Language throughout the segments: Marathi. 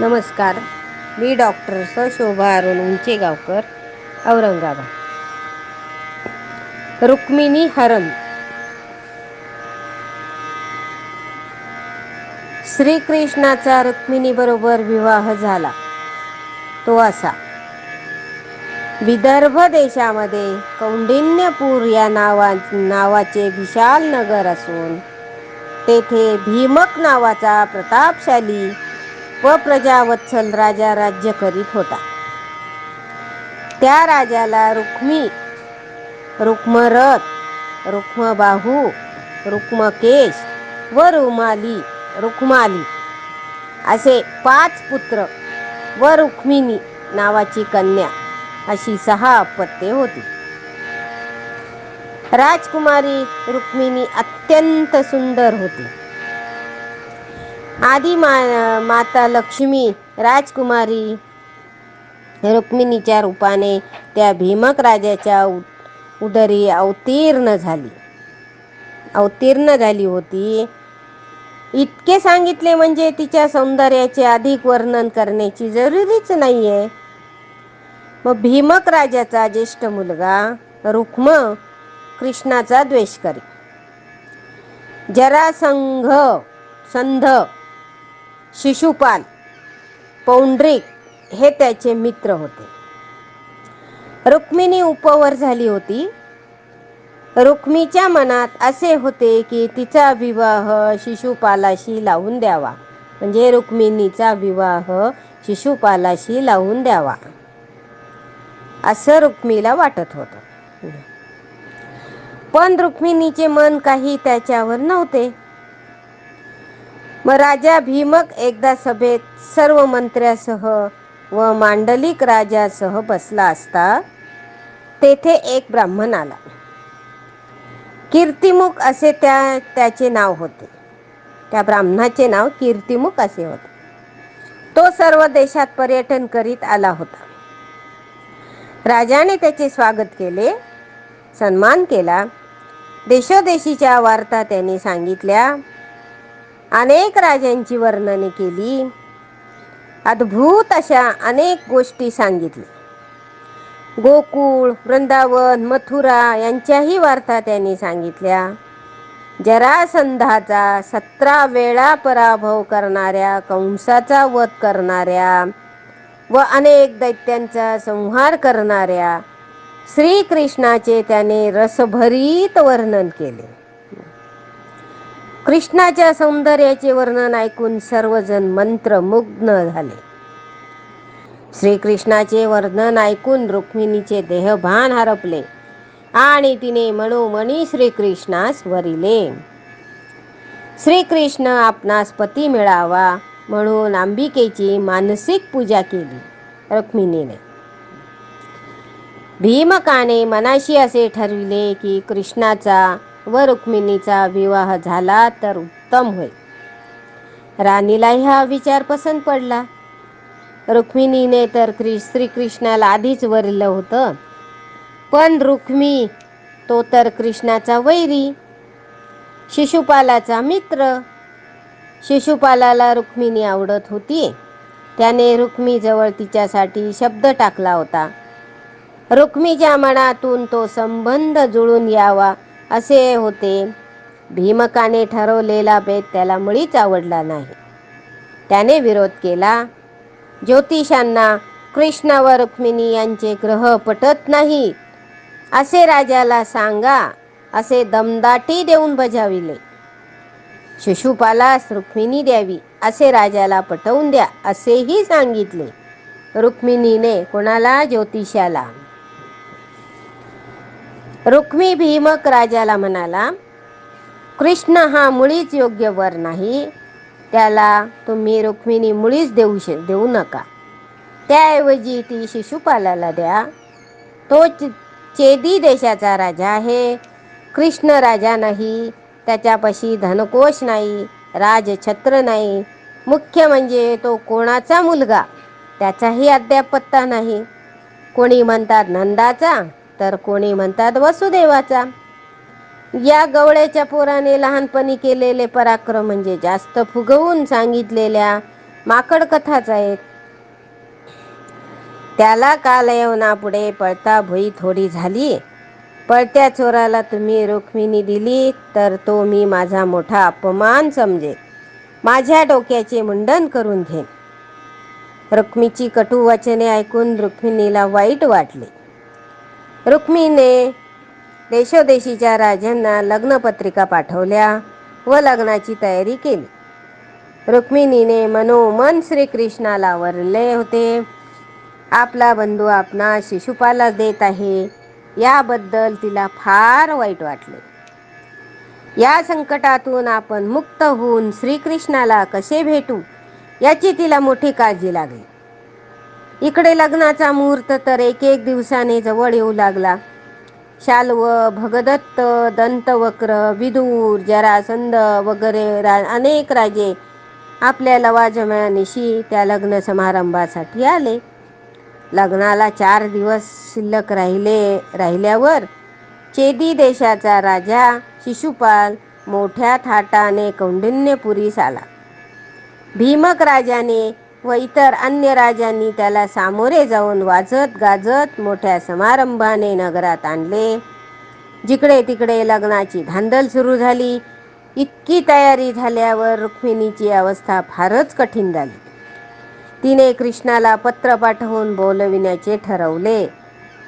नमस्कार. मी डॉक्टर स शोभा अरुण उंचेगावकर औरंगाबाद. रुक्मिणी हरण श्रीकृष्णाचा रुक्मिणीबरोबर विवाह झाला. तो असा. विदर्भ देशामध्ये कौंडिन्यपूर या नावा नावाचे विशाल नगर असून तेथे भीमक नावाचा प्रतापशाली व प्रजावत्सल राजा राज्य करीत होता. त्या राजाला रुक्मी रुक्मरथ रुक्मबाहू रुक्मकेश व रुमाली रुक्माली असे पाच पुत्र व रुक्मिणी नावाची कन्या अशी सहा अपत्ये होती. राजकुमारी रुक्मिणी अत्यंत सुंदर होती. आधी मा माता लक्ष्मी राजकुमारी रुक्मिणीच्या रूपाने त्या भीमक राजाच्या उदरी अवतीर्ण झाली. अवतीर्ण झाली होती. इतके सांगितले म्हणजे तिच्या सौंदर्याचे अधिक वर्णन करण्याची जरुरीच नाहीये. मग भीमक राजाचा ज्येष्ठ मुलगा रुक्म कृष्णाचा द्वेष करी जरासंघ संध शिशुपाल पौंड्रिक हे त्याचे मित्र होते. रुक्मिणी उपवर झाली होती. रुक्मीच्या मनात असे होते की तिचा विवाह शिशुपालाशी लावून द्यावा. म्हणजे रुक्मिणीचा विवाह शिशुपालाशी लावून द्यावा. असं रुक्मीला वाटत होतं. पण रुक्मिणीचे मन काही त्याच्यावर नव्हते. मग राजा भीमक एकदा सभेत सर्व मंत्र्यासह व मांडलिक राजासह बसला असता तेथे एक ब्राह्मण आला. कीर्तिमुख असे त्या त्याचे नाव होते. त्या ब्राह्मणाचे नाव कीर्तिमुख असे होते. तो सर्व देशात पर्यटन करीत आला होता. राजाने त्याचे स्वागत केले सन्मान केला. देशोदेशीच्या वार्ता त्यांनी सांगितल्या अनेक राजांची वर्णने केली. अद्भुत अशा अनेक गोष्टी सांगितल्या. गोकुळ वृंदावन मथुरा यांच्याही वार्ता त्यांनी सांगितल्या. जरासंधाचा सतरा वेळा पराभव करणाऱ्या कंसाचा वध करणाऱ्या व अनेक दैत्यांचा संहार करणाऱ्या श्रीकृष्णाचे त्याने रसभरीत वर्णन केले. कृष्णाच्या सौंदर्याचे वर्णन ऐकून सर्वजण मंत्रमुग्न झाले. श्रीकृष्णाचे वर्णन ऐकून रुक्मिणीचे देहभान हरपले आणि तिने मनोमणी श्रीकृष्णास वरिले श्रीकृष्ण आपणास पती मिळावा म्हणून अंबिकेची मानसिक पूजा केली रुक्मिणीने. भीमकाने मनाशी असे ठरविले की कृष्णाचा व रुक्मिणीचा विवाह झाला तर उत्तम होईल. राणीला हा विचार पसंत पडला. रुक्मिणीने तर श्रीकृष्णाला आधीच वरलं होतं. पण रुक्मी तो तर कृष्णाचा वैरी शिशुपालाचा मित्र. शिशुपालाला रुक्मिणी आवडत होती. त्याने रुक्मीजवळ तिच्यासाठी शब्द टाकला होता. रुक्मीच्या मनातून तो संबंध जुळून यावा. असे होते. भीमकाने ठरवलेला भेद त्याला मुळीच आवडला नाही. त्याने विरोध केला. ज्योतिषांना कृष्ण व रुक्मिणी यांचे ग्रह पटत नाही. असे राजाला सांगा असे दमदाटी देऊन बजाविले. शिशुपालास रुक्मिणी द्यावी असे राजाला पटवून द्या असेही सांगितले. रुक्मिणीने कोणाला ज्योतिषाला? रुक्मी भीमक राजाला म्हणाला कृष्ण हा मुळीच योग्य वर नाही. त्याला तुम्ही रुक्मिणी मुळीच देऊ श देऊ नका. त्याऐवजी ती शिशुपालाला द्या. तो चेदी देशाचा राजा आहे. कृष्ण राजा नाही. त्याच्यापाशी धनकोश नाही. राजछत्र नाही. मुख्य म्हणजे तो कोणाचा मुलगा? त्याचाही अद्याप पत्ता नाही. कोणी म्हणतात नंदाचा? तर कोणी म्हणतात वसुदेवाचा या गवळ्याच्या पोराने लहानपणी केलेले पराक्रम म्हणजे जास्त फुगवून सांगितलेल्या माकड कथाच आहेत. त्याला कालयवनापुढे पळता भुई थोडी झाली. पळत्या चोराला तुम्ही रुक्मिणी दिली तर तो मी माझा मोठा अपमान समजे माझ्या डोक्याचे मुंडन करून घेईन रुक्मीची कटू वचने ऐकून रुक्मिणीला वाईट वाटले. रुक्मिणीने देशोदेशीच्या राजांना लग्नपत्रिका पाठवल्या व लग्नाची तयारी केली. रुक्मिणीने मनोमन श्रीकृष्णाला वरले होते. आपला बंधू आपणा शिशुपाला देत आहे. याबद्दल तिला फार वाईट वाटले. या संकटातून आपण मुक्त होऊन श्रीकृष्णाला कसे भेटू याची तिला मोठी काळजी लागली. इकडे लग्नाचा मुहूर्त तर एक एक दिवसाने जवळ येऊ लागला. शाल्व भगदत्त दंतवक्र विदूर जरासंद वगैरे रा अनेक राजे आपल्या लवाजम्यानिशी त्या लग्न समारंभासाठी आले. लग्नाला चार दिवस शिल्लक राहिले राहिल्यावर चेदी देशाचा राजा शिशुपाल मोठ्या थाटाने कौंडिन्यपुरीस आला. भीमक राजाने व इतर अन्य राजांनी त्याला सामोरे जाऊन वाजत गाजत मोठ्या समारंभाने नगरात आणले. जिकडे तिकडे लग्नाची धांदल सुरू झाली. इतकी तयारी झाल्यावर रुक्मिणीची अवस्था फारच कठीण झाली. तिने कृष्णाला पत्र पाठवून बोलविण्याचे ठरवले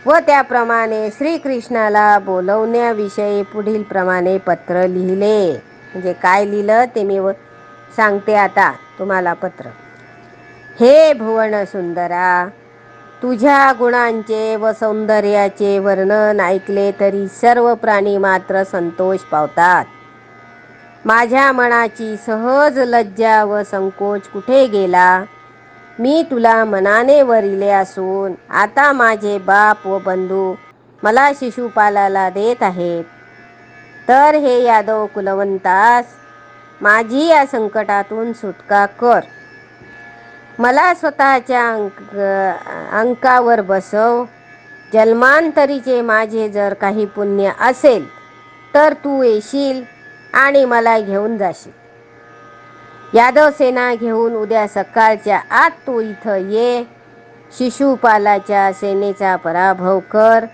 व त्याप्रमाणे श्रीकृष्णाला बोलवण्याविषयी पुढील प्रमाणे पत्र लिहिले. म्हणजे काय लिहिलं ते मी सांगते आता तुम्हाला पत्र. हे भुवन सुंदरा तुझ्या गुणांचे व सौंदर्याचे वर्णन ऐकले तरी सर्व प्राणी मात्र संतोष पावतात. माझ्या मनाची सहज लज्जा व संकोच कुठे गेला? मी तुला मनाने वरिले असून आता माझे बाप व बंधू मला शिशुपालाला देत आहेत. तर हे यादव कुलवंतास माझी या संकटातून सुटका कर. मला स्वतःच्या अंक अंकावर बसव. जन्मांतरीचे माझे जर काही पुण्य असेल तर तू येशील आणि मला घेऊन जाशील. यादव सेना घेऊन उद्या सकाळच्या आत तू इथं ये. शिशुपालाच्या सेनेचा पराभव कर.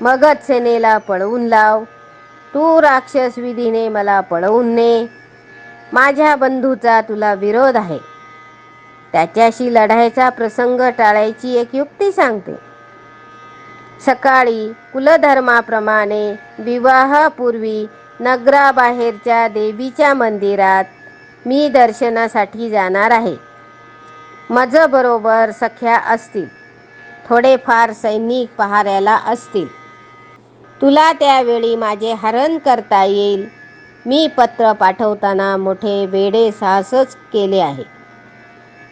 मगध सेनेला पळवून लाव. तू राक्षस विधीने मला पळवून ने. माझ्या बंधूचा तुला विरोध आहे. त्याच्याशी लढायचा प्रसंग टाळायची एक युक्ती सांगते. सकाळी कुलधर्माप्रमाणे विवाहापूर्वी नगराबाहेरच्या देवीच्या मंदिरात मी दर्शनासाठी जाणार आहे. मज बरोबर सख्या असतील. थोडेफार सैनिक पहाऱ्याला असतील. तुला त्यावेळी माझे हरण करता येईल. मी पत्र पाठवताना मोठे वेडे साहसच केले आहे.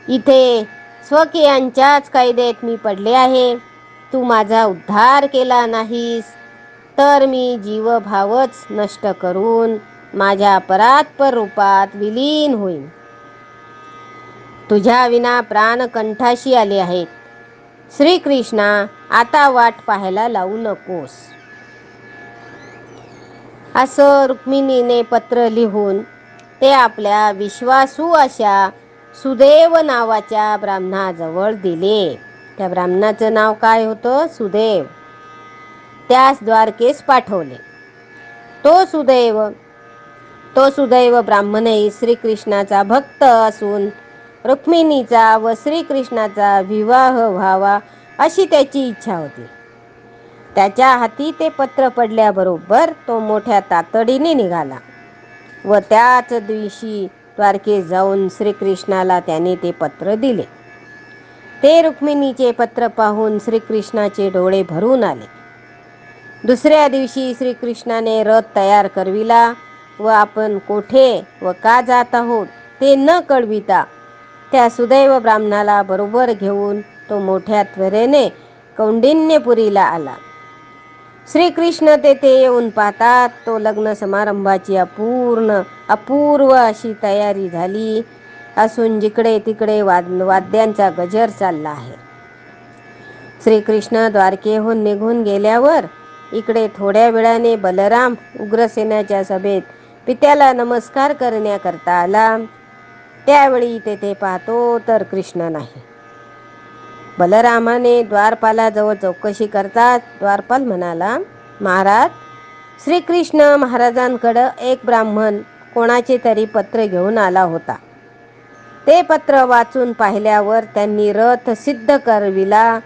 इथे स्वकीयांच्याच कायद्यात मी पडले आहे. तू माझा उद्धार केला नाहीस तर मी जीवभावच नष्ट करून माझ्या परात्पर रूपात विलीन होईन. तुझ्या विना प्राण कंठाशी आले आहेत. श्रीकृष्णा आता वाट पाहायला लावू नकोस. असं रुक्मिणीने पत्र लिहून ते आपल्या विश्वासू अशा सुदैव नावाच्या ब्राह्मणाजवळ दिले. त्या ब्राह्मणाचं नाव काय होतं? सुदैव. त्यास द्वारकेस पाठवले. तो सुदैव तो सुदैव ब्राह्मणही श्रीकृष्णाचा भक्त असून रुक्मिणीचा व श्रीकृष्णाचा विवाह व्हावा अशी त्याची इच्छा होती. त्याच्या हाती ते पत्र पडल्याबरोबर तो मोठ्या तातडीने निघाला व त्याच दिवशी द्वारके जाऊन श्रीकृष्णाला त्याने ते पत्र दिले. ते रुक्मिणीचे पत्र पाहून श्रीकृष्णाचे डोळे भरून आले. दुसऱ्या दिवशी श्रीकृष्णाने रथ तयार करविला व आपण कोठे व का जात आहोत ते न कळविता त्या सुदैव ब्राह्मणाला बरोबर घेऊन तो मोठ्या त्वरेने कौंडिन्यपुरीला आला. श्रीकृष्ण तेथे येऊन पाहतात. तो लग्न समारंभाची अपूर्ण अपूर्व अशी तयारी झाली असून जिकडे तिकडे वाद वाद्यांचा गजर चालला आहे. श्रीकृष्ण द्वारकेहून निघून गेल्यावर इकडे थोड्या वेळाने बलराम उग्रसेनाच्या सभेत पित्याला नमस्कार करण्याकरता आला. त्यावेळी तेथे पाहतो तर कृष्ण नाही. बलरामाने द्वारपालाजवळ चौकशी करतात. द्वारपाल म्हणाला महाराज श्रीकृष्ण महाराजांकडं एक ब्राह्मण कोणाचे तरी पत्र घेऊन आला होता. ते पत्र वाचून पाहिल्यावर त्यांनी रथ सिद्ध करविला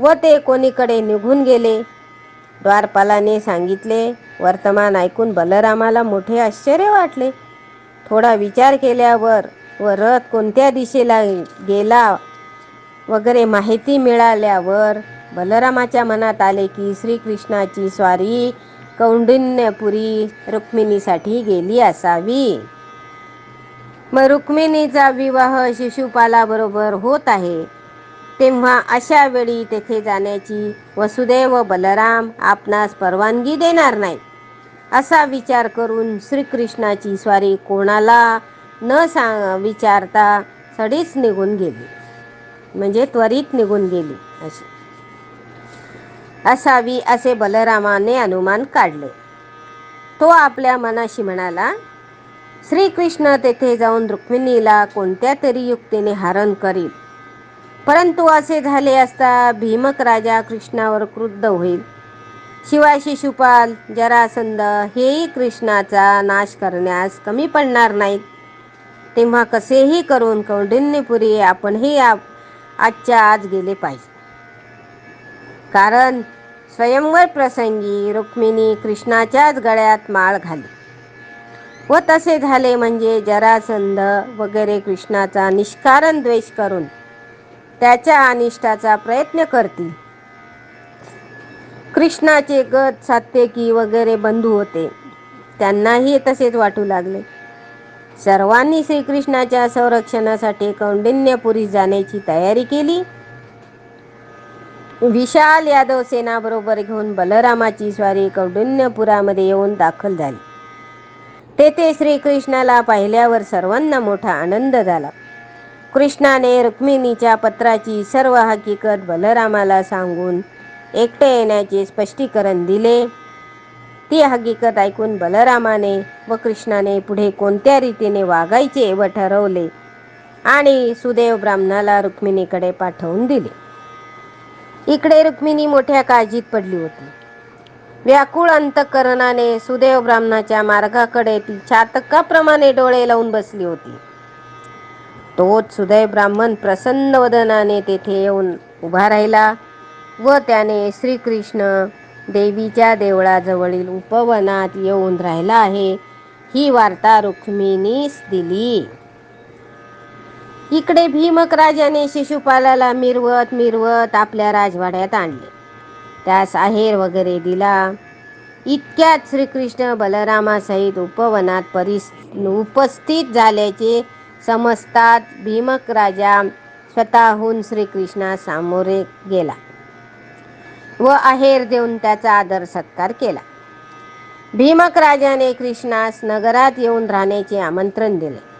व ते कोणीकडे निघून गेले. द्वारपालाने सांगितले वर्तमान ऐकून बलरामाला मोठे आश्चर्य वाटले. थोडा विचार केल्यावर व रथ कोणत्या दिशेला गेला वगैरे माहिती मिळाल्यावर बलरामाच्या मनात आले की श्रीकृष्णाची स्वारी कौंडिन्यपुरी रुक्मिणीसाठी गेली असावी. मग रुक्मिणीचा विवाह शिशुपालाबरोबर होत आहे. तेव्हा अशा वेळी तेथे जाण्याची वसुदेव बलराम आपणास परवानगी देणार नाही. असा विचार करून श्रीकृष्णाची स्वारी कोणाला न सांग विचारता सडीच निघून गेली. म्हणजे त्वरित निघून गेली अशी. असावी असे बलरामाने अनुमान काढले. तो आपल्या मनाशी म्हणाला श्रीकृष्ण तेथे जाऊन रुक्मिणीला कोणत्या तरी युक्तीने हरण करील. परंतु असे झाले असता भीमक राजा कृष्णावर क्रुद्ध होईल. शिवाय शिशुपाल जरासंध हेही कृष्णाचा नाश करण्यास कमी पडणार नाहीत. तेव्हा कसेही करून कौंडिन्यपुरी आपणही आजच्या आज गेले पाहिजे. कारण स्वयंवर प्रसंगी रुक्मिणी कृष्णाच्याच गळ्यात माळ घाली. व तसे झाले म्हणजे जरासंध वगैरे कृष्णाचा निष्कारण द्वेष करून त्याच्या अनिष्टाचा प्रयत्न करतील. कृष्णाचे गत सात्यकी वगैरे बंधू होते. त्यांनाही तसेच वाटू लागले. सर्वांनी श्रीकृष्णाच्या संरक्षणासाठी कौंडिन्यपुरी जाण्याची तयारी केली. विशाल यादव सेनाबरोबर घेऊन बलरामाची स्वारी कौंडिन्यपुरामध्ये येऊन दाखल झाली. तेथे श्रीकृष्णाला पाहिल्यावर सर्वांना मोठा आनंद झाला. कृष्णाने रुक्मिणीच्या पत्राची सर्व हकीकत बलरामाला सांगून एकटे येण्याचे स्पष्टीकरण दिले. ती हकीकत ऐकून बलरामाने व कृष्णाने पुढे कोणत्या रीतीने वागायचे व ठरवले? आणि सुदेव ब्राह्मणाला रुक्मिणीकडे पाठवून दिले. इकडे रुक्मिणी मोठ्या काळजीत पडली होती. व्याकुळ अंतकरणाने सुदेव ब्राह्मणाच्या मार्गाकडे ती छातकाप्रमाणे डोळे लावून बसली होती. तोच सुदैव ब्राह्मण प्रसन्न वदनाने तेथे येऊन उभा राहिला व त्याने श्रीकृष्ण देवीच्या देवळाजवळील उपवनात येऊन राहिला आहे. ही वार्ता रुक्मिणीस दिली. इकडे भीमक राजाने शिशुपालाला मिरवत मिरवत आपल्या राजवाड्यात आणले. त्यास आहेर वगैरे दिला. इतक्यात श्रीकृष्ण बलरामासहित उपवनात परिस उपस्थित झाल्याचे समजतात भीमक राजा स्वतःहून श्रीकृष्णा सामोरे गेला. व आहेर देऊन त्याचा आदर सत्कार केला. भीमक राजाने कृष्णास नगरात येऊन राहण्याचे आमंत्रण दिले.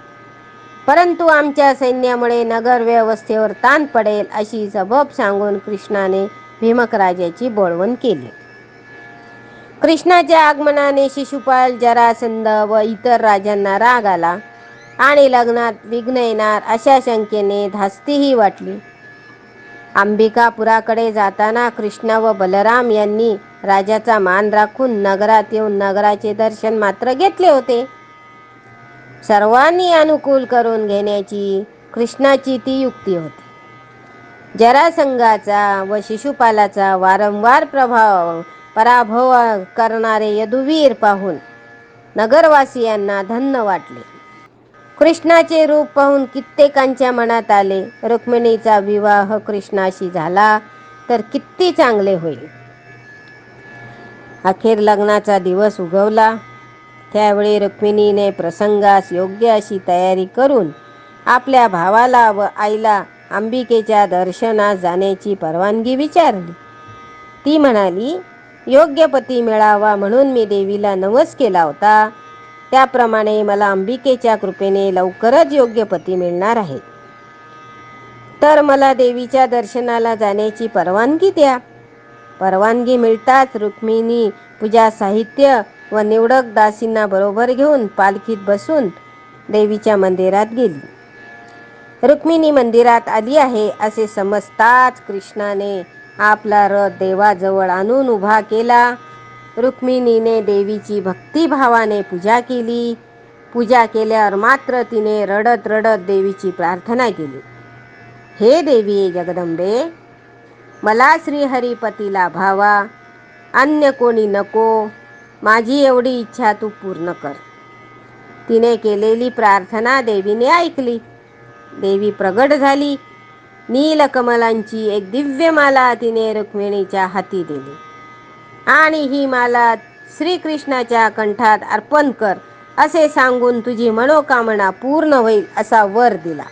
परंतु आमच्या सैन्यामुळे नगर व्यवस्थेवर ताण पडेल अशी सबब सांगून कृष्णाने भीमक राजाची बोळवण केली. कृष्णाच्या आगमनाने शिशुपाल जरासंध व इतर राजांना राग आला आणि लग्नात विघ्न येणार अशा शंकेने धास्तीही वाटली. अंबिकापुराकडे जाताना कृष्ण व बलराम यांनी राजाचा मान राखून नगरात येऊन नगराचे दर्शन मात्र घेतले होते. सर्वांनी अनुकूल करून घेण्याची कृष्णाची ती युक्ती होती. जरासंघाचा व शिशुपालाचा वारंवार प्रभाव पराभव करणारे यदुवीर पाहून नगरवासियांना धन्य वाटले. कृष्णाचे रूप पाहून कित्येकांच्या मनात आले रुक्मिणीचा विवाह कृष्णाशी झाला तर किती चांगले होईल. अखेर लग्नाचा दिवस उगवला. त्यावेळी रुक्मिणीने प्रसंगास योग्य अशी तयारी करून आपल्या भावाला व आईला अंबिकेच्या दर्शनास जाण्याची परवानगी विचारली. ती म्हणाली योग्य पती मिळावा म्हणून मी देवीला नवस केला होता. त्याप्रमाणे मला अंबिकेच्या कृपेने लवकरच योग्य पती मिळणार आहे. तर मला देवीच्या दर्शनाला जाण्याची परवानगी द्या. परवानगी मिळताच रुक्मिणी पूजा साहित्य व निवडक दासींना बरोबर घेऊन पालखीत बसून देवीच्या मंदिरात गेली. रुक्मिणी मंदिरात आली आहे असे समजताच कृष्णाने आपला रथ देवाजवळ आणून उभा केला. रुक्मिणीने देवीची भक्तिभावाने पूजा केली. पूजा केल्यावर मात्र तिने रडत रडत देवीची प्रार्थना केली. हे देवी जगदंबे मला श्रीहरिपतीला भावा. अन्य कोणी नको. माझी एवढी इच्छा तू पूर्ण कर. तिने केलेली प्रार्थना देवीने ऐकली. देवी प्रगट झाली. नीलकमलांची एक दिव्य माला तिने रुक्मिणीच्या हाती दिली. आणि ही माला श्रीकृष्णाच्या कंठात अर्पण कर असे सांगून तुझी मनोकामना पूर्ण होईल असा वर दिला.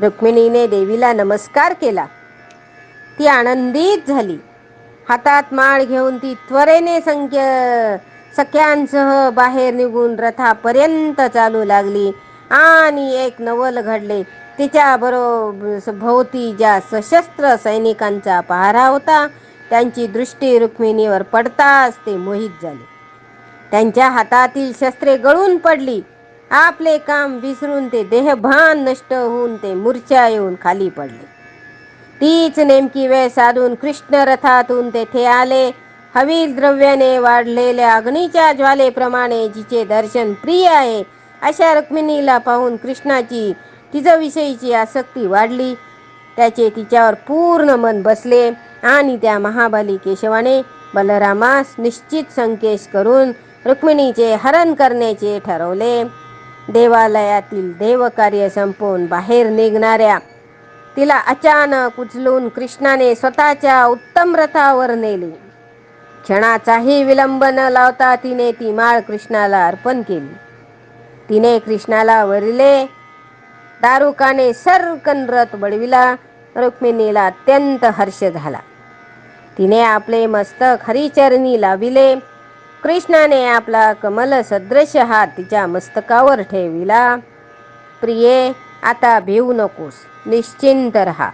रुक्मिणीने देवीला नमस्कार केला. ती आनंदित झाली. हातात माळ घेऊन ती त्वरेने संख्य सख्यांसह बाहेर निघून रथापर्यंत चालू लागली. आणि एक नवल घडले. तिच्या बरोबर भोवती ज्या सशस्त्र सैनिकांचा पहारा होता त्यांची दृष्टी रुक्मिणीवर पडताच ते मोहित झाले. त्यांच्या हातातील शस्त्रे गळून पडली. आपले काम विसरून ते देहभान नष्ट होऊन ते मूर्छा येऊन खाली पडले. तीच नेमकी वेळ साधून कृष्ण रथातून तेथे आले. हवी द्रव्याने वाढलेल्या अग्नीच्या ज्वालेप्रमाणे जिचे दर्शन प्रिय आहे अशा रुक्मिणीला पाहून कृष्णाची तिच्याविषयीची आसक्ती वाढली. त्याचे तिच्यावर पूर्ण मन बसले आणि त्या महाबली केशवाने बलरामास निश्चित संकेश करून रुक्मिणीचे हरण करण्याचे ठरवले. देवालयातील देवकार्य संपवून बाहेर निघणाऱ्या तिला अचानक उचलून कृष्णाने स्वतःच्या उत्तम रथावर नेले. क्षणाचाही विलंब न लावता तिने ती माळ कृष्णाला अर्पण केली. तिने कृष्णाला वरिले दारुकाने सरकन रथ बळविला. रुक्मिणीला अत्यंत हर्ष झाला. तिने आपले मस्तक हरिचरणी लाविले. कृष्णाने आपला कमल सदृश हात तिच्या मस्तकावर ठेविला. प्रिये आता भिवू नकोस. निश्चिंत रहा.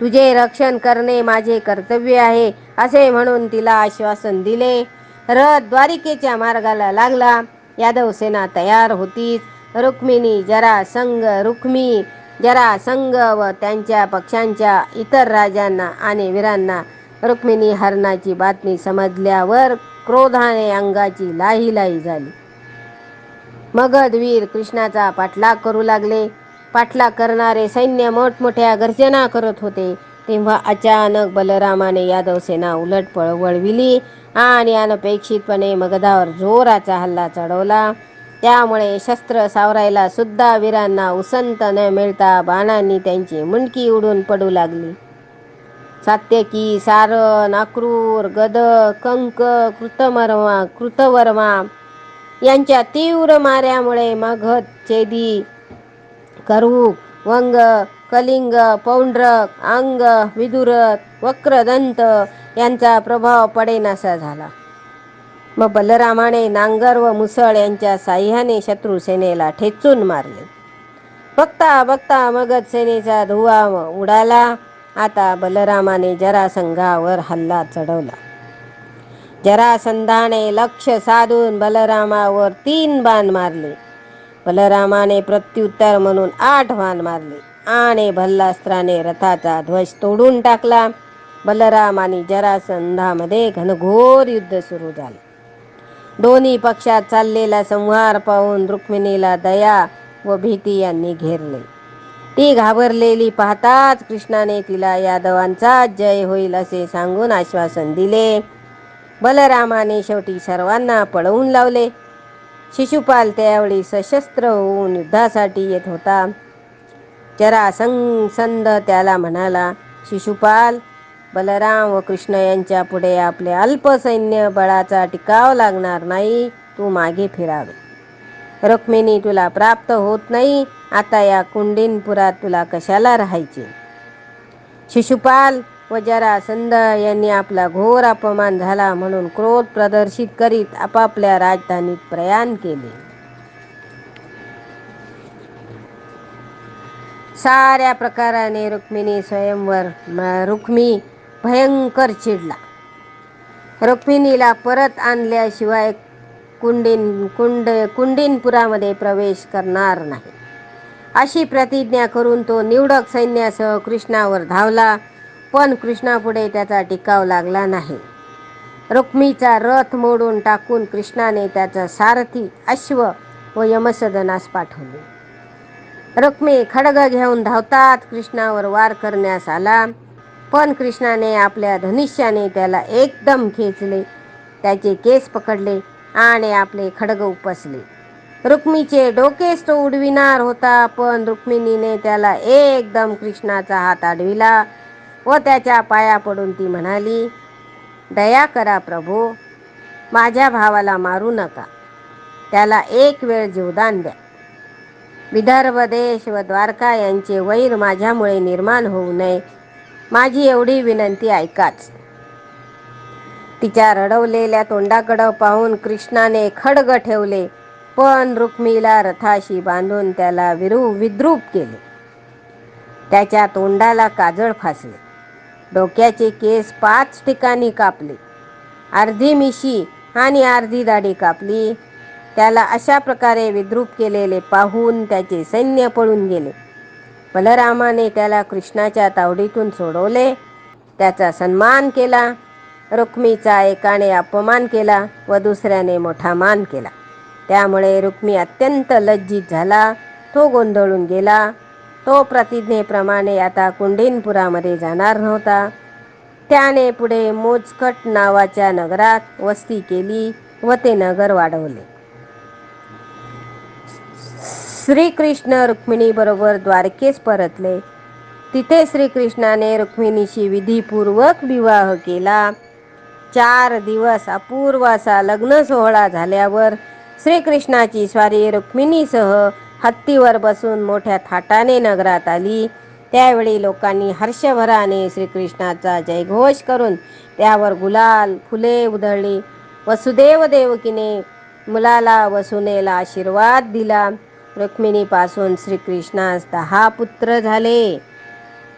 तुझे रक्षण करणे माझे कर्तव्य आहे असे म्हणून तिला आश्वासन दिले. रथ द्वारिकेच्या मार्गाला लागला. यादव सेना तयार होतीच. रुक्मिणी जरा संग रुक्मी जरासंग व त्यांच्या पक्षांच्या इतर राजांना आणि वीरांना रुक्मिणी हरणाची बातमी समजल्यावर क्रोधाने अंगाची लाही लाही झाली. मगधवीर कृष्णाचा पाठलाग करू लागले. पाठलाग करणारे सैन्य मोठमोठ्या गर्जना करत होते. तेव्हा अचानक बलरामाने यादव सेना उलट पळवळविली आणि अनपेक्षितपणे मगधावर जोराचा हल्ला चढवला. त्यामुळे शस्त्र सावरायला सुद्धा वीरांना उसंत न मिळता बाणांनी त्यांची मुंडकी उडून पडू लागली. सात्यकी सारण अक्रूर गद कंक कृतमर्मा कृतवर्मा यांच्या तीव्र माऱ्यामुळे मगध चेदी करू वंग कलिंग पौंड्रक अंग विदुरक वक्रदंत यांचा प्रभाव पडेनासा झाला. मग बलरामाने नांगर व मुसळ यांच्या साह्याने शत्रुसेनेला ठेचून मारले. बघता बघता मगध सेनेचा धुवा उडाला. आता बलरामाने जरासंघावर हल्ला चढवला. जरासंधाने लक्ष साधून बलरामावर तीन बाण मारले. बलरामाने प्रत्युत्तर म्हणून आठ बाण मारले आणि भल्लास्त्राने रथाचा ध्वज तोडून टाकला. बलराम आणि जरासंधामध्ये घनघोर युद्ध सुरू झाले. दोन्ही पक्षात चाललेला संहार पाहून रुक्मिणीला दया व भीती यांनी घेरले. ती घाबरलेली पाहताच कृष्णाने तिला यादवांचा जय होईल असे सांगून आश्वासन दिले. बलरामाने शेवटी सर्वांना पळवून लावले. शिशुपाल त्यावेळी सशस्त्र होऊन युद्धासाठी येत होता. जरा संद त्याला म्हणाला शिशुपाल बलराम व कृष्ण यांच्या पुढे आपले अल्प सैन्य बळाचा टिकाव लागणार नाही तू मागे फिरावे. रुक्मिणी तुला प्राप्त होत नाही आता या कुंडीनपुरात तुला कशाला राहायचे? शिशुपाल व जरासंध यांनी आपला घोर अपमान झाला म्हणून क्रोध प्रदर्शित करीत आपापल्या राजधानीत प्रयाण केले. साऱ्या प्रकाराने रुक्मिणी स्वयंवर रुक्मी भयंकर चिडला. रुक्मिणीला परत आणल्याशिवाय कुंडीन कुंड कुंडीनपुरामध्ये प्रवेश करणार नाही. अशी प्रतिज्ञा करून तो निवडक सैन्यासह कृष्णावर धावला पण कृष्णापुढे त्याचा टिकाव लागला नाही. रुक्मीचा रथ मोडून टाकून कृष्णाने त्याचा सारथी अश्व व यमसदनास पाठवले. रुक्मी खडग घेऊन धावतात कृष्णावर वार करण्यास आला. पण कृष्णाने आपल्या धनुष्याने त्याला एकदम खेचले. त्याचे केस पकडले आणि आपले खडग उपसले. रुक्मीचे डोकेच तो उडविणार होता पण रुक्मिणीने त्याला एकदम कृष्णाचा हात अडविला व त्याच्या पाया पडून ती म्हणाली दया करा प्रभू माझ्या भावाला मारू नका. त्याला एक वेळ जीवदान द्या. विदर्भ देश व द्वारका यांचे वैर माझ्यामुळे निर्माण होऊ नये. माझी एवढी विनंती ऐकाच. तिच्या रडवलेल्या तोंडाकडं पाहून कृष्णाने खडग ठेवले पण रुक्मीला रथाशी बांधून त्याला विरू विद्रूप केले. त्याच्या तोंडाला काजळ फासले. डोक्याचे केस पाच ठिकाणी कापले. अर्धी मिशी आणि अर्धी दाढी कापली. त्याला अशा प्रकारे विद्रूप केलेले पाहून त्याचे सैन्य पळून गेले. बलरामाने त्याला कृष्णाच्या तावडीतून सोडवले. त्याचा सन्मान केला. रुक्मीचा एकाने अपमान केला व दुसऱ्याने मोठा मान केला. त्यामुळे रुक्मी अत्यंत लज्जित झाला. तो गोंधळून गेला. तो प्रतिज्ञेप्रमाणे आता कुंडिनपुरामध्ये जाणार नव्हता. त्याने पुढे मोजकट नावाच्या नगरात वस्ती केली व ते नगर वाढवले. श्रीकृष्ण रुक्मिणीबरोबर द्वारकेस परतले. तिथे श्रीकृष्णाने रुक्मिणीशी विधीपूर्वक विवाह केला. चार दिवस अपूर्व असा लग्न सोहळा झाल्यावर श्रीकृष्णाची स्वारी रुक्मिणीसह हत्तीवर बसून मोठ्या थाटाने नगरात आली. त्यावेळी लोकांनी हर्षभराने श्रीकृष्णाचा जयघोष करून त्यावर गुलाल फुले उधळली. वसुदेव देवकीने मुलाला वसुनेला आशीर्वाद दिला. रुक्मिणीपासून श्रीकृष्णास दहा पुत्र झाले.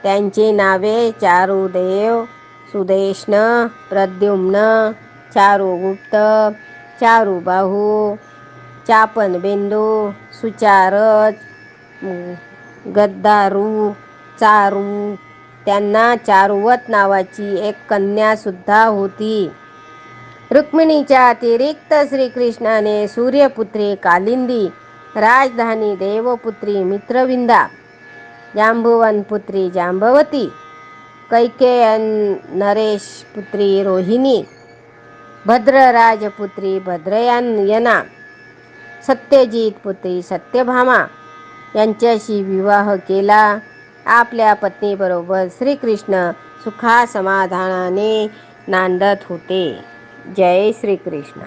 त्यांची नावे चारुदेव सुदेष्ण प्रद्युम्न चारुगुप्त चारुबाहू चापनबिंदू सुचारज गद्दारू चारू. त्यांना चारुवत नावाची एक कन्यासुद्धा होती. रुक्मिणीच्या अतिरिक्त श्रीकृष्णाने सूर्यपुत्री कालिंदी राजधानी देवपुत्री मित्रविंदा जांभुवन पुत्री जांबवती कैकेयन नरेश पुत्री रोहिणी भद्रराजपुत्री भद्रयानयना सत्यजित पुत्री सत्यभामा यांच्याशी विवाह केला. आपल्या पत्नीबरोबर श्रीकृष्ण सुखासमाधानाने नांदत होते. जय श्रीकृष्ण.